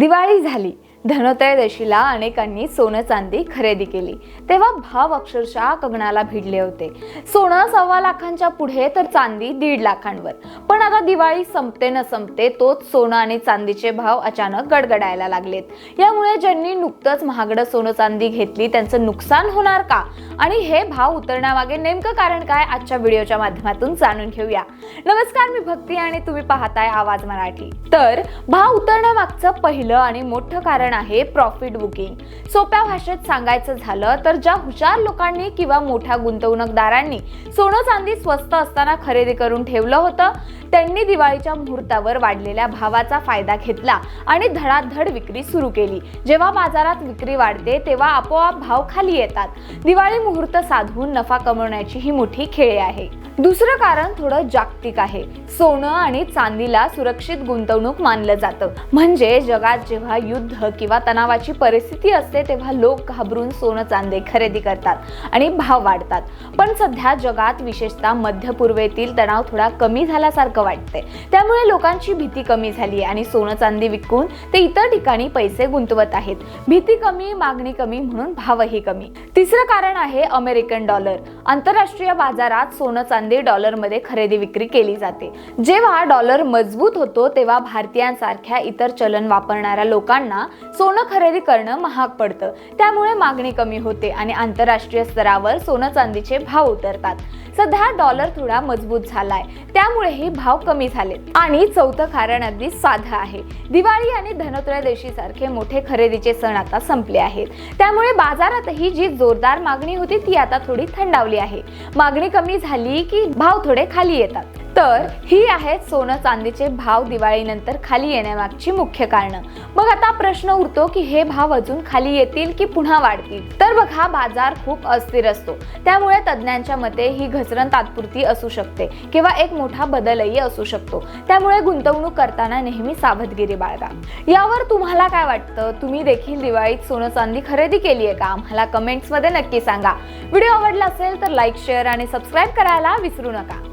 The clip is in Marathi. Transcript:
दिवाळी झाली. धनोत्रयोदशीला अनेकांनी सोनं चांदी खरेदी केली. तेव्हा भाव अक्षरशः गगनाला भिडले होते. सोनं सव्वा लाखांच्या पुढे तर चांदी दीड लाखांवर. पण आता दिवाळी संपते न संपते तोच सोनं आणि चांदीचे भाव अचानक गडगडायला लागलेत. यामुळे ज्यांनी नुकतंच महागडं सोनं चांदी घेतली त्यांचं नुकसान होणार का? आणि हे भाव उतरण्यामागे नेमकं कारण काय? आजच्या व्हिडिओच्या माध्यमातून जाणून घेऊया. नमस्कार मी भक्ती आणि तुम्ही पाहताय आवाज मराठी. तर भाव उतरण्यामागचं पहिलं आणि मोठं कारण आहे प्रॉफिट बुकिंग सोप्या भाषेत सांगायचं झालं तर ज्या हुशार लोकांनी किंवा मोठ्या गुंतवणूकदारांनी सोनं चांदी स्वस्त असताना खरेदी करून ठेवलं होतं त्यांनी दिवाळीच्या मुहूर्तावर वाढलेल्या भावाचा फायदा घेतला आणि धडाधड विक्री सुरू केली. जेव्हा बाजारात विक्री वाढते तेव्हा आपोआप भाव खाली येतात. दिवाळी मुहूर्त साधून नफा कमवण्याची ही मोठी खेळी आहे. दुसरं कारण थोडं जागतिक आहे. सोनं आणि चांदीला सुरक्षित गुंतवणूक मानलं जातं. म्हणजे जगात जेव्हा युद्ध किंवा तणावाची परिस्थिती असते तेव्हा लोक घाबरून सोनं चांदी खरेदी करतात आणि भाव वाढतात. पण सध्या जगात विशेषतः मध्य पूर्वेतील तणाव थोडा कमी झाल्यासारखं वाटतंय. त्यामुळे लोकांची भीती कमी झाली आणि सोनं चांदी विकून ते इतर ठिकाणी पैसे गुंतवत आहेत. भीती कमी मागणी कमी म्हणून भावही कमी. तिसरं कारण आहे अमेरिकन डॉलर. आंतरराष्ट्रीय बाजारात सोनं चांदी डॉलरमध्ये खरेदी विक्री केली जाते. जेव्हा डॉलर मजबूत होतो तेव्हा भारतीयांसारख्या इतर चलन वापरणाऱ्या लोकांना सोनं खरेदी करणं महाग पडतं. त्यामुळे मागणी कमी होते आणि आंतरराष्ट्रीय स्तरावर सोनं चांदीचे भाव उतरतात. सध्या डॉलर थोडा मजबूत झालाय. त्यामुळेही भाव कमी झालेत. आणि चौथं कारण अगदी साधं आहे. दिवाळी आणि धनत्रयोदशी सारखे मोठे खरेदीचे सण आता संपले आहेत. त्यामुळे बाजारातही जी जोरदार मागणी होती ती आता थोडी थंडावली आहे. मागणी कमी झाली की भाव थोडे खाली येतात. तर ही आहेत सोनं चांदीचे भाव दिवाळीनंतर खाली येण्यामागची मुख्य कारणं. मग आता प्रश्न उरतो की हे भाव अजून खाली येतील की पुन्हा वाढतील? तर बघा बाजार खूप अस्थिर असतो. त्यामुळे तज्ज्ञांच्या मते ही घसरण तात्पुरती असू शकते किंवा एक मोठा बदलही असू शकतो. त्यामुळे गुंतवणूक करताना नेहमी सावधगिरी बाळगा. यावर तुम्हाला काय वाटतं? तुम्ही देखील दिवाळीत सोनं चांदी खरेदी केली आहे का? आम्हाला कमेंट्समध्ये नक्की सांगा. व्हिडिओ आवडला असेल तर लाईक शेअर आणि सबस्क्राईब करायला विसरू नका.